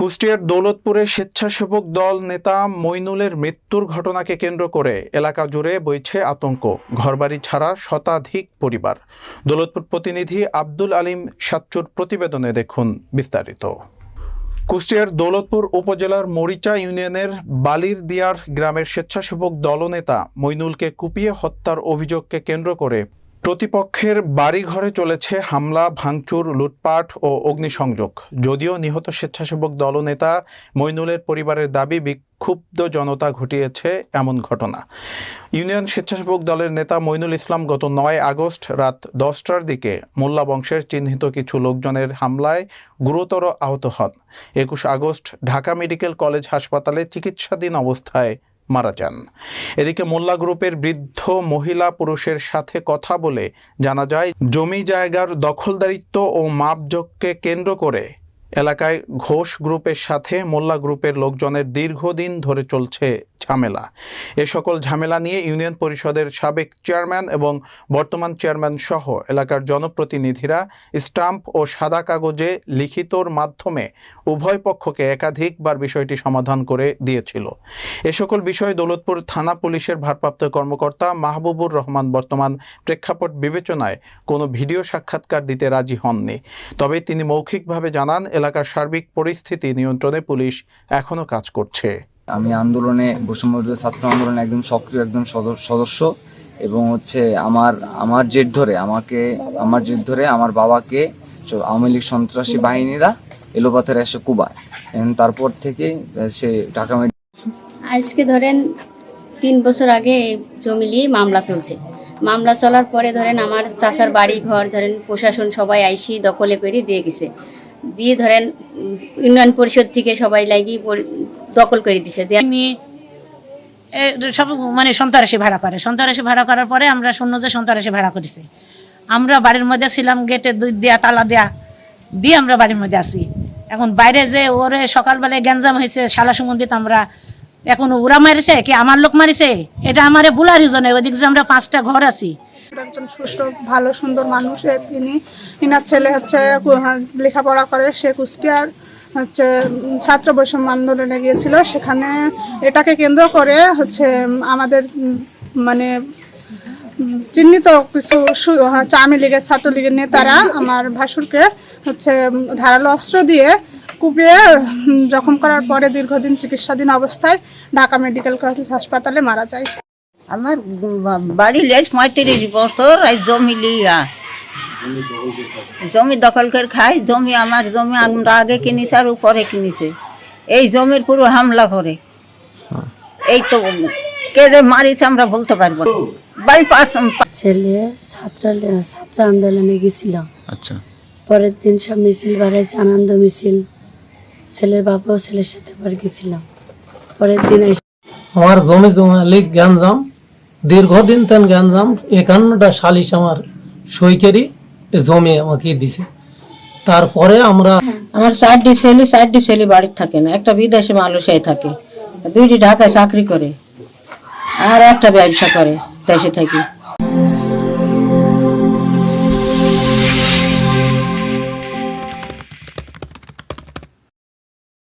কুষ্টিয়ার দৌলতপুরে স্বেচ্ছাসেবক দল নেতা মইনুলের মৃত্যুর ঘটনাকে কেন্দ্র করে এলাকা জুড়ে বইছে আতঙ্ক। ঘরবাড়ি ছাড়া শতাধিক পরিবার। দৌলতপুর প্রতিনিধি আব্দুল আলিম সাচ্চুর প্রতিবেদনে দেখুন বিস্তারিত। কুষ্টিয়ার দৌলতপুর উপজেলার মরিচা ইউনিয়নের বালির দিয়ার গ্রামের স্বেচ্ছাসেবক দলনেতা মইনুলকে কুপিয়ে হত্যার অভিযোগকে কেন্দ্র করে প্রতিপক্ষের বাড়িঘরে চলেছে হামলা, ভাঙচুর, লুটপাট ও অগ্নিসংযোগ। যদিও নিহত স্বেচ্ছাসেবক দলনেতা মইনুলের পরিবারের দাবি, বিক্ষুব্ধ জনতা ঘটিয়েছে এমন ঘটনা। ইউনিয়ন স্বেচ্ছাসেবক দলের নেতা মইনুল ইসলাম গত নয় আগস্ট রাত দশটার দিকে মোল্লা বংশের চিহ্নিত কিছু লোকজনের হামলায় গুরুতর আহত হন। একুশ আগস্ট ঢাকা মেডিকেল কলেজ হাসপাতালে চিকিৎসাধীন অবস্থায় মারা যান। এদিকে মোল্লা গ্রুপের বৃদ্ধ মহিলা পুরুষের সাথে কথা বলে জানা যায়, জমি জায়গার দখলদারিত্ব ও মাপযোগকে কেন্দ্র করে এলাকায় ঘোষ গ্রুপের সাথে মোল্লা গ্রুপের লোকজনের দীর্ঘদিন ধরে চলছে ঝামেলা। এ সকল ঝামেলা নিয়ে ইউনিয়ন পরিষদের সাবেক চেয়ারম্যান এবং বর্তমান চেয়ারম্যান সহ এলাকার জনপ্রতিনিধিরা স্টাম্প ও সাদা কাগজে লিখিতর মাধ্যমে উভয় পক্ষকে একাধিকবার বিষয়টি সমাধান করে দিয়েছিল। এ সকল বিষয়ে দৌলতপুর থানা পুলিশের ভারপ্রাপ্ত কর্মকর্তা মাহবুবুর রহমান বর্তমান প্রেক্ষাপট বিবেচনায় কোনো ভিডিও সাক্ষাৎকার দিতে রাজি হননি। তবে তিনি মৌখিকভাবে জানান, এলাকার সার্বিক পরিস্থিতি নিয়ন্ত্রণে পুলিশ এখনও কাজ করছে। আমি আন্দোলনে বৈষম্য ছাত্র আন্দোলনে একদম সক্রিয় একজন সদ- সদস্য এবং হচ্ছে আমার আমার জেদ ধরে আমাকে, আমার জেদ ধরে আমার বাবাকে আওয়ামী লীগ সন্ত্রাসী বাহিনীরা এলোপাথারে এসে কুবায়। তারপর থেকে সে ঢাকা আজকে ধরেন তিন বছর আগে জমি নিয়ে মামলা চলছে। মামলা চলার পরে ধরেন আমার চাষার বাড়ি, ঘর, ধরেন প্রশাসন সবাই আইসি দখলে করে দিয়ে গেছে। দিয়ে ধরেন ইউনিয়ন পরিষদ থেকে সবাই লাগি পরি- দখল করে দিছে। সব মানে সন্ত্রাসী ভাড়া করে। সন্ত্রাসী ভাড়া করার পরে আমরা শূন্য যে সন্ত্রাসী ভাড়া করেছি। আমরা বাড়ির মধ্যে ছিলাম, গেটে দুই দেয়া, তালা দেয়া, দিয়ে আমরা বাড়ির মধ্যে আসি এখন বাইরে যে ওরে সকালবেলায় গ্যাঞ্জাম হয়েছে, শালা সম্বন্ধিত আমরা এখন ওরা মারিছে, কি আমার লোক মারিছে? এটা আমারে বুলার জন্য ওদিক যে আমরা পাঁচটা ঘর আছি একজন সুস্থ, ভালো, সুন্দর মানুষ তিনি ইনার ছেলে হচ্ছে লেখাপড়া করে, সে কুষ্টিয়ার হচ্ছে ছাত্র বৈষম্য আন্দোলনে গিয়েছিল। সেখানে এটাকে কেন্দ্র করে হচ্ছে আমাদের মানে চিহ্নিত কিছু হচ্ছে আওয়ামী লীগের ছাত্রলীগের নেতারা আমার ভাসুরকে হচ্ছে ধারালো অস্ত্র দিয়ে কুপিয়ে জখম করার পরে দীর্ঘদিন চিকিৎসাধীন অবস্থায় ঢাকা মেডিকেল কলেজ হাসপাতালে মারা যায়। আমার বাড়ি লেজ পঁয়ত্রিশ বছর এই জমি লিয়া। জমি দখল করে খাই জমি আমার জমি আমরা আগে কিনেছি আর উপরে কিনেছে। এই জমির পুরো হামলা করে। এই তো কে যে মারিছে আমরা বলতে পারব বাইপাস ছেলে ছাত্র ছাত্র আন্দোলনে গেছিলাম আচ্ছা। পরের দিন সব মিছিল বাড়াইছে আনন্দ মিছিল। ছেলের বাবাও ছেলের সাথে পরে গেছিলাম পরের দিন আমার জমি জমা লিগ গ্যাঞ্জাম। দীর্ঘদিন তেন গ্যাঞ্জাম, একান্নটা সালিশ আমার সৈকেরই জমে আমাকে দিছে। তারপরে আমরা আমার চারটি ছেলে চারটি ছেলে বাড়ির থাকে না। একটা বিদেশে মালয়েশিয়ায় থাকে। দুইটি ঢাকায় চাকরি করে। আর একটা ব্যবসা করে দেশে থাকি।